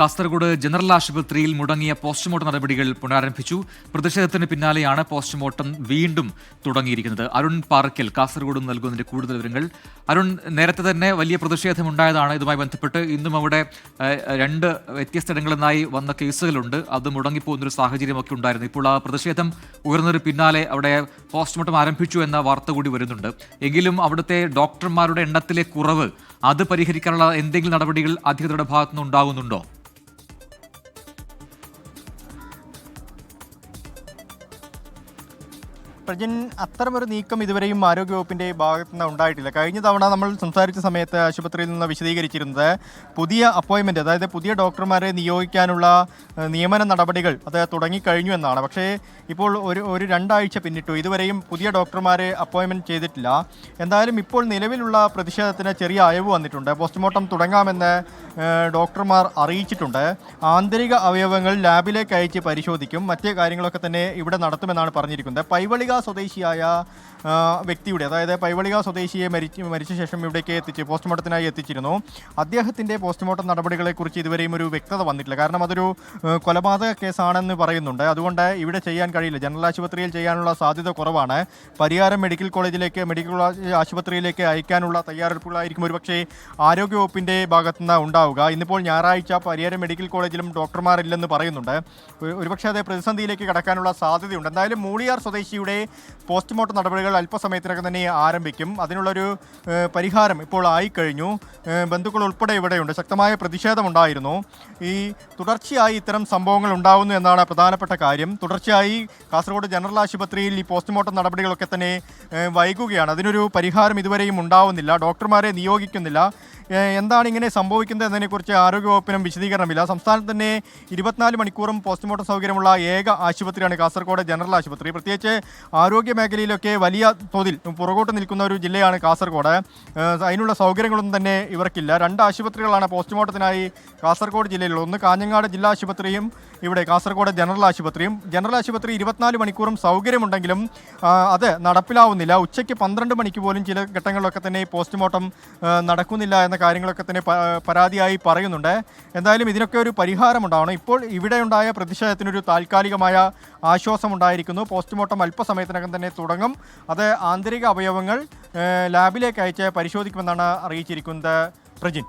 Kasaragod general ആശുപത്രിയിൽ മുടങ്ങിയ postmortem നടപടികൾ പുനരാരംഭിച്ചു. പ്രതിഷേധത്തിന് പിന്നാലെയാണ് പോസ്റ്റ്മോർട്ടം വീണ്ടും തുടങ്ങിയിരിക്കുന്നത്. അരുൺ പാർക്കിൽ കാസർഗോഡ് നൽകുന്നതിന്റെ കൂടുതൽ വിവരങ്ങൾ. അരുൺ നേരത്തെ തന്നെ വലിയ പ്രതിഷേധമുണ്ടായതാണ്. ഇതുമായി ബന്ധപ്പെട്ട് ഇന്നും അവിടെ രണ്ട് വ്യത്യസ്ത ഇടങ്ങളിൽ വന്ന കേസുകളുണ്ട്. അത് മുടങ്ങിപ്പോകുന്നൊരു സാഹചര്യമൊക്കെ ഉണ്ടായിരുന്നു. ഇപ്പോൾ ആ പ്രതിഷേധം ഉയർന്നതിന് പിന്നാലെ അവിടെ പോസ്റ്റ്മോർട്ടം ആരംഭിച്ചു എന്ന വാർത്ത കൂടി വരുന്നുണ്ട്. എങ്കിലും അവിടുത്തെ ഡോക്ടർമാരുടെ എണ്ണത്തിലെ കുറവ് അത് പരിഹരിക്കാനുള്ള എന്തെങ്കിലും നടപടികൾ അധികൃതരുടെ ഭാഗത്തുനിന്ന് ഉണ്ടാകുന്നുണ്ടോ? പ്രജൻ അത്തരമൊരു നീക്കം ഇതുവരെയും ആരോഗ്യവകുപ്പിന്റെ ഭാഗത്തു നിന്ന് ഉണ്ടായിട്ടില്ല. കഴിഞ്ഞ തവണ നമ്മൾ സംസാരിച്ച സമയത്ത് ആശുപത്രിയിൽ നിന്ന് വിശദീകരിച്ചിരുന്നത് പുതിയ അപ്പോയിൻമെന്റ് അതായത് പുതിയ ഡോക്ടർമാരെ നിയോഗിക്കാനുള്ള നിയമന നടപടികൾ അത് തുടങ്ങിക്കഴിഞ്ഞു എന്നാണ്. പക്ഷേ ഇപ്പോൾ ഒരു ഒരു രണ്ടാഴ്ച പിന്നിട്ടു. ഇതുവരെയും പുതിയ ഡോക്ടർമാരെ അപ്പോയിൻമെന്റ് ചെയ്തിട്ടില്ല. എന്തായാലും ഇപ്പോൾ നിലവിലുള്ള പ്രതിഷേധത്തിന് ചെറിയ അയവ് വന്നിട്ടുണ്ട്. പോസ്റ്റ്മോർട്ടം തുടങ്ങാമെന്ന് ഡോക്ടർമാർ അറിയിച്ചിട്ടുണ്ട്. ആന്തരിക അവയവങ്ങൾ ലാബിലേക്ക് അയച്ച് പരിശോധിക്കും. മറ്റ് കാര്യങ്ങളൊക്കെ തന്നെ ഇവിടെ നടത്തുമെന്നാണ് പറഞ്ഞിരിക്കുന്നത്. പൈവളിക സ്വദേശിയായ വ്യക്തിയുടെ അതായത് പൈവളിക സ്വദേശിയെ മരിച്ച് മരിച്ച ശേഷം ഇവിടേക്ക് എത്തിച്ച് പോസ്റ്റ്മോർട്ടത്തിനായി എത്തിച്ചിരുന്നു. അദ്ദേഹത്തിന്റെ പോസ്റ്റ്മോർട്ടം നടപടികളെക്കുറിച്ച് ഇതുവരെയും ഒരു വ്യക്തത വന്നിട്ടില്ല. കാരണം അതൊരു കൊലപാതക കേസാണെന്ന് പറയുന്നുണ്ട്. അതുകൊണ്ട് ഇവിടെ ചെയ്യാൻ കഴിയില്ല. ജനറൽ ആശുപത്രിയിൽ ചെയ്യാനുള്ള സാധ്യത കുറവാണ്. പരിയാരം മെഡിക്കൽ കോളേജിലേക്ക് മെഡിക്കൽ ആശുപത്രിയിലേക്ക് അയക്കാനുള്ള തയ്യാറെടുപ്പുകളായിരിക്കും ഒരുപക്ഷേ ആരോഗ്യവകുപ്പിന്റെ ഭാഗത്തുനിന്ന് ഉണ്ടാവുക. ഇന്നിപ്പോൾ ഞായറാഴ്ച പരിയാരം മെഡിക്കൽ കോളേജിലും ഡോക്ടർമാരില്ലെന്ന് പറയുന്നുണ്ട്. ഒരുപക്ഷേ അത് പ്രതിസന്ധിയിലേക്ക് കടക്കാനുള്ള സാധ്യതയുണ്ട്. എന്തായാലും മൂളിയാർ സ്വദേശിയുടെ പോസ്റ്റ്മോർട്ടം നടപടികൾ അല്പസമയത്തിനകം തന്നെ ആരംഭിക്കും. അതിനുള്ളൊരു പരിഹാരം ഇപ്പോൾ ആയിക്കഴിഞ്ഞു. ബന്ധുക്കൾ ഉൾപ്പെടെ ഇവിടെയുണ്ട്. ശക്തമായ പ്രതിഷേധമുണ്ടായിരുന്നു. ഈ തുടർച്ചയായി ഇത്തരം സംഭവങ്ങൾ ഉണ്ടാകുന്നു എന്നാണ് പ്രധാനപ്പെട്ട കാര്യം. തുടർച്ചയായി കാസർഗോഡ് ജനറൽ ആശുപത്രിയിൽ ഈ പോസ്റ്റ്മോർട്ടം നടപടികളൊക്കെ തന്നെ വൈകുകയാണ്. അതിനൊരു പരിഹാരം ഇതുവരെയും ഉണ്ടാവുന്നില്ല. ഡോക്ടർമാരെ നിയോഗിക്കുന്നില്ല. എന്താണ് ഇങ്ങനെ സംഭവിക്കുന്നത് എന്നതിനെക്കുറിച്ച് ആരോഗ്യവകുപ്പിനും വിശദീകരണമില്ല. സംസ്ഥാനത്ത് തന്നെ ഇരുപത്തിനാല് മണിക്കൂറും പോസ്റ്റ്മോർട്ടം സൗകര്യമുള്ള ഏക ആശുപത്രിയാണ് കാസർഗോഡ് ജനറൽ ആശുപത്രി. പ്രത്യേകിച്ച് ആരോഗ്യ മേഖലയിലൊക്കെ വലിയ തോതിൽ പുറകോട്ട് നിൽക്കുന്ന ഒരു ജില്ലയാണ് കാസർഗോഡ്. അതിനുള്ള സൗകര്യങ്ങളൊന്നും തന്നെ ഇവർക്കില്ല. രണ്ട് ആശുപത്രികളാണ് പോസ്റ്റ്മോർട്ടത്തിനായി കാസർഗോഡ് ജില്ലയിലുള്ളത്. ഒന്ന് കാഞ്ഞങ്ങാട് ജില്ലാ ആശുപത്രിയും ഇവിടെ കാസർഗോഡ് ജനറൽ ആശുപത്രിയും ജനറൽ ആശുപത്രി ഇരുപത്തിനാല് മണിക്കൂറും സൗകര്യമുണ്ടെങ്കിലും അത് നടപ്പിലാവുന്നില്ല. ഉച്ചയ്ക്ക് പന്ത്രണ്ട് മണിക്ക് പോലും ചില ഘട്ടങ്ങളിലൊക്കെ തന്നെ പോസ്റ്റ്മോർട്ടം നടക്കുന്നില്ല എന്ന കാര്യങ്ങളൊക്കെ തന്നെ പരാതിയായി പറയുന്നുണ്ട്. എന്തായാലും ഇതിനൊക്കെ ഒരു പരിഹാരം ഉണ്ടാവണം ഇപ്പോൾ ഇവിടെ ഉണ്ടായ പ്രതിഷേധത്തിനൊരു താൽക്കാലികമായ ആശ്വാസം ഉണ്ടായിരിക്കുന്നു പോസ്റ്റ്മോർട്ടം അല്പസമയത്തിനകം തന്നെ തുടങ്ങും. അത് ആന്തരിക അവയവങ്ങൾ ലാബിലേക്ക് അയച്ച് പരിശോധിക്കുമെന്നാണ് അറിയിച്ചിരിക്കുന്നത് പ്രജിൻ.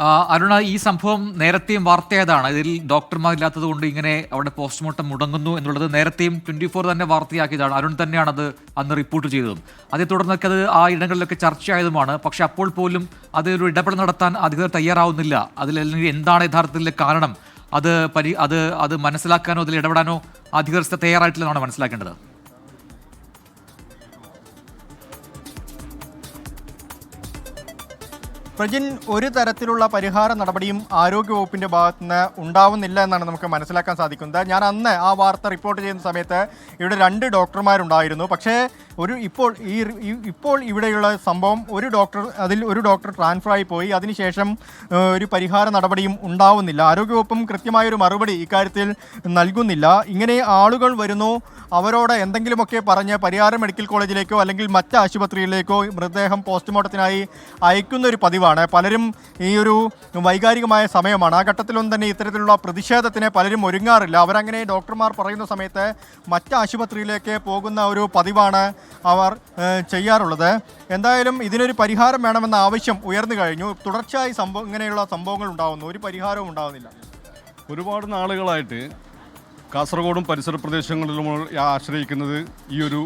അരുണ ഈ സംഭവം നേരത്തെയും വാർത്തയായതാണ് ഇതിൽ ഡോക്ടർമാരില്ലാത്തത് കൊണ്ട് ഇങ്ങനെ അവിടെ പോസ്റ്റ്മോർട്ടം മുടങ്ങുന്നു എന്നുള്ളത് നേരത്തെയും ട്വന്റി ഫോർ തന്നെ വാർത്തയാക്കിയതാണ്. അരുൺ തന്നെയാണ് അത് അന്ന് റിപ്പോർട്ട് ചെയ്തതും. അതേ തുടർന്നൊക്കെ അത് ആ ഇടങ്ങളിലൊക്കെ ചർച്ചയായതുമാണ്. പക്ഷെ അപ്പോൾ പോലും അതിലൊരു ഇടപെടൽ നടത്താൻ അധികൃതർ തയ്യാറാവുന്നില്ല. അതിലല്ലെങ്കിൽ എന്താണ് യഥാർത്ഥത്തിലെ കാരണം? അത് പരി അത് അത് മനസ്സിലാക്കാനോ അതിൽ ഇടപെടാനോ അധികൃതർ തയ്യാറായിട്ടില്ലെന്നാണ് മനസ്സിലാക്കേണ്ടത്. പ്രജിൻ ഒരു തരത്തിലുള്ള പരിഹാര നടപടിയും ആരോഗ്യവകുപ്പിന്റെ ഭാഗത്തുനിന്ന് ഉണ്ടാവുന്നില്ല എന്നാണ് നമുക്ക് മനസ്സിലാക്കാൻ സാധിക്കുന്നത്. ഞാൻ അന്ന് ആ വാർത്ത റിപ്പോർട്ട് ചെയ്യുന്ന സമയത്ത് ഇവിടെ രണ്ട് ഡോക്ടർമാരുണ്ടായിരുന്നു. പക്ഷേ ഒരു ഇപ്പോൾ ഈ ഇപ്പോൾ ഇവിടെയുള്ള സംഭവം ഒരു ഡോക്ടർ അതിൽ ഒരു ഡോക്ടർ ട്രാൻസ്ഫർ ആയി പോയി. അതിനുശേഷം ഒരു പരിഹാര നടപടിയും ഉണ്ടാവുന്നില്ല. ആരോഗ്യവകുപ്പും കൃത്യമായൊരു മറുപടി ഇക്കാര്യത്തിൽ നൽകുന്നില്ല. ഇങ്ങനെ ആളുകൾ വരുന്നു അവരോട് എന്തെങ്കിലുമൊക്കെ പറഞ്ഞ് പരിഹാരം മെഡിക്കൽ കോളേജിലേക്കോ അല്ലെങ്കിൽ മറ്റ് ആശുപത്രിയിലേക്കോ മൃതദേഹം പോസ്റ്റ്മോർട്ടത്തിനായി അയക്കുന്ന ഒരു പതിവാണ്. പലരും ഈ ഒരു വൈകാരികമായ സമയമാണ്. ആ ഘട്ടത്തിലൊന്നും തന്നെ ഇത്തരത്തിലുള്ള പ്രതിഷേധത്തിന് പലരും ഒരുങ്ങാറില്ല. അവരങ്ങനെ ഡോക്ടർമാർ പറയുന്ന സമയത്ത് മറ്റ് ആശുപത്രിയിലേക്ക് പോകുന്ന ഒരു പതിവാണ് അവർ ചെയ്യാറുള്ളത്. എന്തായാലും ഇതിനൊരു പരിഹാരം വേണമെന്ന ആവശ്യം ഉയർന്നു കഴിഞ്ഞു. തുടർച്ചയായി സംഭവം ഇങ്ങനെയുള്ള സംഭവങ്ങൾ ഉണ്ടാകുന്നു ഒരു പരിഹാരവും ഉണ്ടാകുന്നില്ല ഒരുപാട് നാളുകളായിട്ട് കാസർഗോഡും പരിസര പ്രദേശങ്ങളിലും ആശ്രയിക്കുന്നത് ഈ ഒരു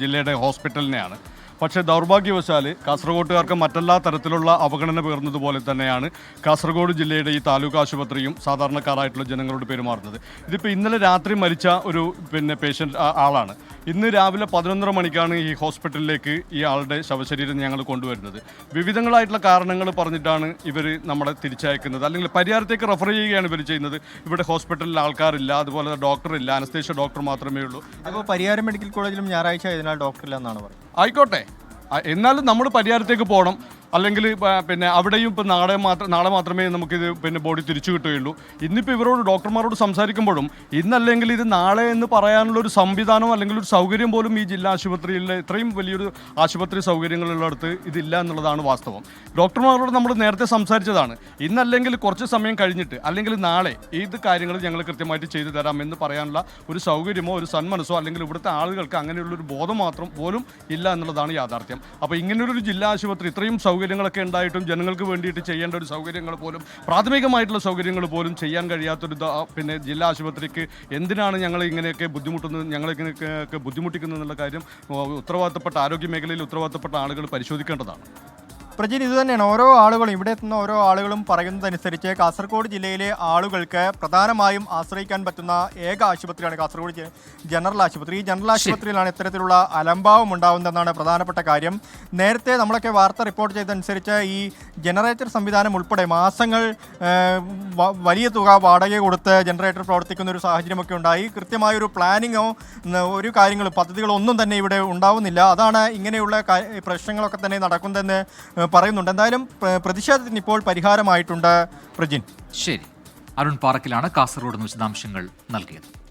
ജില്ലയുടെ ഹോസ്പിറ്റലിനെയാണ്. പക്ഷേ ദൗർഭാഗ്യവശാൽ കാസർഗോട്ടുകാർക്ക് മറ്റെല്ലാ തരത്തിലുള്ള അവഗണന പേർന്നതുപോലെ തന്നെയാണ് കാസർഗോഡ് ജില്ലയുടെ ഈ താലൂക്ക് ആശുപത്രിയും സാധാരണക്കാരായിട്ടുള്ള ജനങ്ങളോട് പെരുമാറുന്നത്. ഇതിപ്പോൾ ഇന്നലെ രാത്രി മരിച്ച ഒരു പിന്നെ പേഷ്യന്റ് ആളാണ്. ഇന്ന് രാവിലെ പതിനൊന്നര മണിക്കാണ് ഈ ഹോസ്പിറ്റലിലേക്ക് ഈ ആളുടെ ശവശരീരം ഞങ്ങൾ കൊണ്ടുവരുന്നത്. വിവിധങ്ങളായിട്ടുള്ള കാരണങ്ങൾ പറഞ്ഞിട്ടാണ് ഇവർ നമ്മളെ തിരിച്ചയക്കുന്നത്. അല്ലെങ്കിൽ പരിഹാരത്തേക്ക് റെഫർ ചെയ്യുകയാണ് ഇവർ ചെയ്യുന്നത്. ഇവിടെ ഹോസ്പിറ്റലിൽ ആൾക്കാരില്ല അതുപോലെ ഡോക്ടർ ഇല്ല അനസ്തേഷ്യ ഡോക്ടർ മാത്രമേ ഉള്ളൂ. അപ്പോൾ പരിഹാരം മെഡിക്കൽ കോളേജിലും ഞായറാഴ്ച ആയതിനാൽ ഡോക്ടറില്ല എന്നാണ് പറയുന്നത്. ആയിക്കോട്ടെ. എന്നാലും നമ്മൾ പരിഹാരത്തേക്ക് പോകണം. അല്ലെങ്കിൽ പിന്നെ അവിടെയും ഇപ്പം നാളെ മാത്രം നാളെ മാത്രമേ നമുക്കിത് പിന്നെ ബോഡി തിരിച്ചു കിട്ടുകയുള്ളൂ. ഇന്നിപ്പോൾ ഇവരോട് ഡോക്ടർമാരോട് സംസാരിക്കുമ്പോഴും ഇന്നല്ലെങ്കിൽ ഇത് നാളെ എന്ന് പറയാനുള്ള ഒരു സംവിധാനം അല്ലെങ്കിൽ ഒരു സൗകര്യം പോലും ഈ ജില്ലാ ആശുപത്രിയിൽ ഇത്രയും വലിയൊരു ആശുപത്രി സൗകര്യങ്ങളുള്ളിടത്ത് ഇതില്ല എന്നുള്ളതാണ് വാസ്തവം. ഡോക്ടർമാരോട് നമ്മൾ നേരത്തെ സംസാരിച്ചതാണ്. ഇന്നല്ലെങ്കിൽ കുറച്ച് സമയം കഴിഞ്ഞിട്ട് അല്ലെങ്കിൽ നാളെ ഏത് കാര്യങ്ങൾ ഞങ്ങൾ കൃത്യമായിട്ട് ചെയ്തു തരാം എന്ന് പറയാനുള്ള ഒരു സൗകര്യമോ ഒരു സന്മനസ്സോ അല്ലെങ്കിൽ ഇവിടുത്തെ ആളുകൾക്ക് അങ്ങനെയുള്ളൊരു ബോധം മാത്രം പോലും ഇല്ല എന്നുള്ളതാണ് യാഥാർത്ഥ്യം. അപ്പോൾ ഇങ്ങനെയൊരു ജില്ലാ ആശുപത്രി ഇത്രയും സൗകര്യങ്ങളൊക്കെ ഉണ്ടായിട്ടും ജനങ്ങൾക്ക് വേണ്ടിയിട്ട് ചെയ്യേണ്ട ഒരു സൗകര്യങ്ങൾ പോലും പ്രാഥമികമായിട്ടുള്ള സൗകര്യങ്ങൾ പോലും ചെയ്യാൻ കഴിയാത്തൊരു പിന്നെ ജില്ലാ ആശുപത്രിക്ക് എന്തിനാണ് ഞങ്ങൾ ഇങ്ങനെയൊക്കെ ബുദ്ധിമുട്ടുന്നത് ഞങ്ങളിങ്ങനെയൊക്കെ ബുദ്ധിമുട്ടിക്കുന്നതെന്നുള്ള കാര്യം ഉത്തരവാദിത്തപ്പെട്ട ആരോഗ്യ മേഖലയിൽ ഉത്തരവാദിത്തപ്പെട്ട ആളുകൾ പരിശോധിക്കേണ്ടതാണ്. പ്രജിൻ ഇത് തന്നെയാണ്. ഓരോ ആളുകളും ഇവിടെ എത്തുന്ന ഓരോ ആളുകളും പറയുന്നതനുസരിച്ച് കാസർഗോഡ് ജില്ലയിലെ ആളുകൾക്ക് പ്രധാനമായും ആശ്രയിക്കാൻ പറ്റുന്ന ഏക ആശുപത്രിയാണ് കാസർഗോഡ് ജനറൽ ആശുപത്രി. ഈ ജനറൽ ആശുപത്രിയിലാണ് ഇത്തരത്തിലുള്ള അലംഭാവം ഉണ്ടാവുന്നതെന്നാണ് പ്രധാനപ്പെട്ട കാര്യം. നേരത്തെ നമ്മളൊക്കെ വാർത്ത റിപ്പോർട്ട് ചെയ്തതനുസരിച്ച് ഈ ജനറേറ്റർ സംവിധാനം ഉൾപ്പെടെ മാസങ്ങൾ വലിയ തുക വാടക കൊടുത്ത് ജനറേറ്റർ പ്രവർത്തിക്കുന്ന ഒരു സാഹചര്യമൊക്കെ ഉണ്ടായി. കൃത്യമായൊരു പ്ലാനിങ്ങോ ഒരു കാര്യങ്ങളും പദ്ധതികളോ ഒന്നും തന്നെ ഇവിടെ ഉണ്ടാവുന്നില്ല. അതാണ് ഇങ്ങനെയുള്ള പ്രശ്നങ്ങളൊക്കെ തന്നെ നടക്കുന്നതെന്ന് പറയുന്നുണ്ട്. എന്തായാലും പ്ര- പ്രതിഷേധത്തിന് ഇപ്പോൾ പരിഹാരമായിട്ടുണ്ട് പ്രജിൻ. ശരി. അരുൺ പാറക്കിലാണ് കാസർഗോഡ് വിശദാംശങ്ങൾ നൽകിയത്.